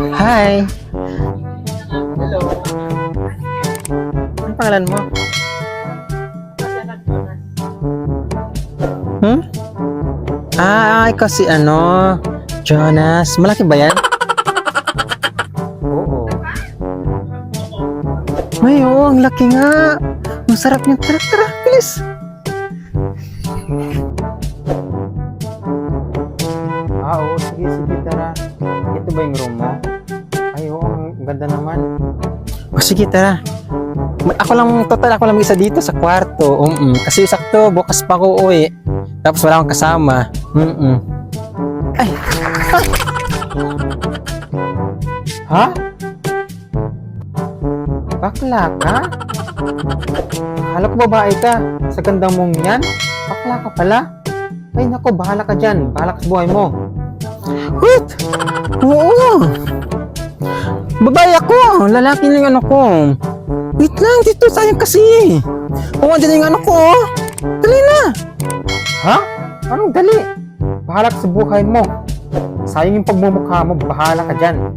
Hi! Hello. Ano pangalan mo? Hmm? Ah, ikaw si ano? Jonas. Malaki ba yan? Oo. May, oo, ang laki nga. Ang sarap niya. Tara, tara, bilis. Ah, oo, sige, sige, tara. Ito ba yung room mo? Ganda naman. O, sige, tara. Ako lang, total, ako lang isa dito sa kwarto. Um, Kasi sakto, bukas pa ako uwi. Tapos wala akong kasama. Mm-mm. Ay! Ah! Ha? Bakla ka? Ko babae ka. Sa ganda mong yan? Bakla ka pala? Ay nako, bahala ka dyan. Bahala ka sa buhay mo. Wait! Oo! Babae ako! Lalaki lang yung ano ko. Wait lang, dito sayang kasi. Oo, dyan yung ano ko. oh. Dali na. Ha? Anong dali? Bahala ka sa buhay mo. Sayang yung pagmumukha mo, bahala ka dyan.